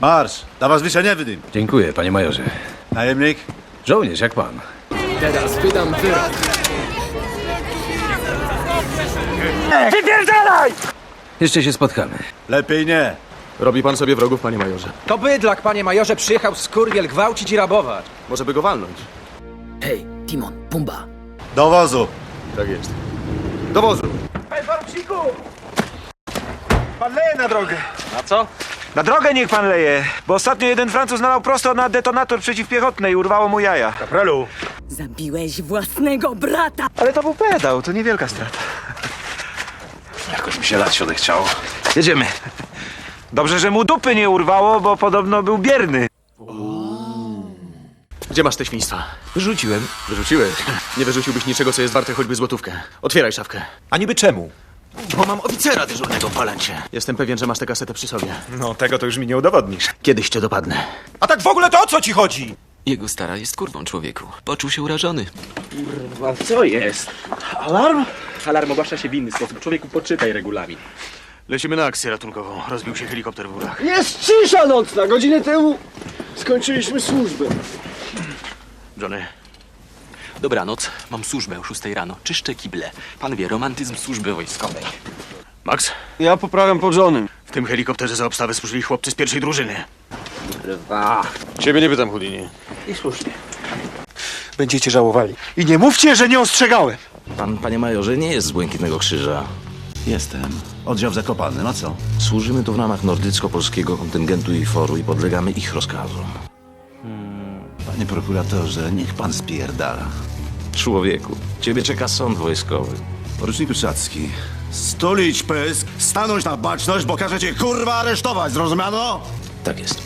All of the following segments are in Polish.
Marsz, dla was nie wydym. Dziękuję, panie majorze. Najemnik? Żołnierz jak pan. Teraz wydam wyrok. Jeszcze się spotkamy. Lepiej nie. Robi pan sobie wrogów, panie majorze. To bydlak, panie majorze, przyjechał z skurwiel gwałcić i rabować. Może by go walnąć. Hej, Timon, Pumba. Do wozu. Tak jest. Do wozu. Pan leje na drogę. A co? Na drogę niech pan leje, bo ostatnio jeden Francuz nalał prosto na detonator przeciwpiechotny i urwało mu jaja. Kapralu. Zabiłeś własnego brata! Ale to był pedał, to niewielka strata. Jakoś mi się lat chciało. Jedziemy. Dobrze, że mu dupy nie urwało, bo podobno był bierny. Gdzie masz te świństwa? Wyrzuciłem. Wyrzuciłeś. Nie wyrzuciłbyś niczego, co jest warte choćby złotówkę. Otwieraj szafkę. A niby czemu? Bo mam oficera dyżurnego w palancie. Jestem pewien, że masz tę kasetę przy sobie. No, tego to już mi nie udowodnisz. Kiedyś cię dopadnę. A tak w ogóle to o co ci chodzi? Jego stara jest kurwą człowieku. Poczuł się urażony. Alarm ogłasza się w inny sposób. Człowieku, poczytaj regulamin. Lecimy na akcję ratunkową. Rozbił się helikopter w górach. Jest cisza nocna. Godzinę temu skończyliśmy służbę. Johnny, Dobranoc, mam służbę o 6 rano. Czyszczę kible. Pan wie, romantyzm służby wojskowej. Max? Ja poprawiam po żonym. W tym helikopterze za obstawę służyli chłopcy z pierwszej drużyny. Ciebie nie pytam, Houdini. Będziecie żałowali. I nie mówcie, że nie ostrzegałem. Pan, panie majorze, nie jest z Błękitnego Krzyża. Jestem. Oddział zakopany, no co? Służymy tu w ramach nordycko-polskiego kontyngentu i foru i podlegamy ich rozkazom. Panie prokuratorze, niech pan spierdala. Człowieku, ciebie czeka sąd wojskowy. Porucznik Uszacki, stulić pysk, stanąć na baczność, bo każe cię kurwa aresztować, zrozumiano? Tak jest.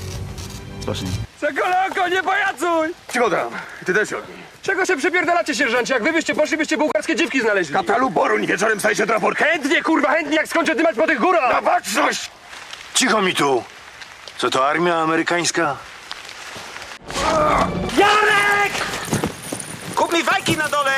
Spocznij. Czekoloko, nie pajacuj! Cicho tam. Ty też ognij. Czego się przepierdalacie, sierżancie? Jak wy byście poszli, byście bułgarskie dziwki znaleźli. Kapralu Boruń, wieczorem staj się drapor. Chętnie, kurwa, chętnie, jak skończę dymać po tych górach! Na baczność! Cicho mi tu. Co to armia amerykańska? Janek! Kup mi fajki na dole!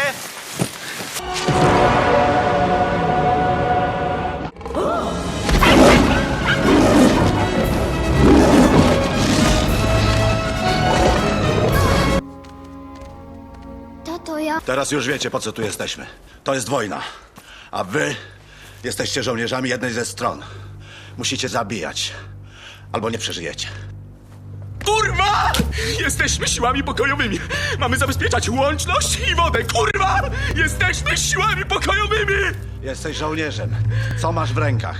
Tato, ja... Teraz już wiecie, po co tu jesteśmy. To jest wojna. A wy jesteście żołnierzami jednej ze stron. Musicie zabijać. Albo nie przeżyjecie. Kurwa! Jesteśmy siłami pokojowymi. Mamy zabezpieczać łączność i wodę. Kurwa! Jesteśmy siłami pokojowymi! Jesteś żołnierzem. Co masz w rękach?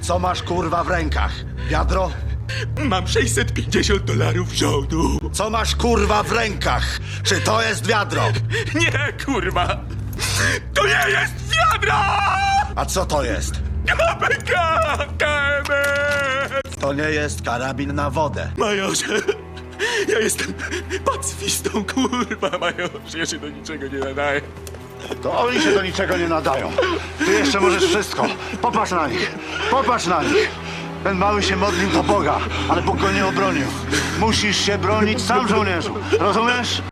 Co masz kurwa w rękach? Wiadro? Mam 650 dolarów żołdu. Co masz kurwa w rękach? Czy to jest wiadro? Nie, kurwa! To nie jest wiadro! A co to jest? KPK! KMS! To nie jest karabin na wodę. Majorze! Ja jestem pacyfistą, kurwa, majorze. Ja się do niczego nie nadaję. To oni się do niczego nie nadają. Ty jeszcze możesz wszystko. Popatrz na nich. Popatrz na nich. Ten mały się modlił do Boga, ale Bóg go nie obronił. Musisz się bronić sam, żołnierzu. Rozumiesz?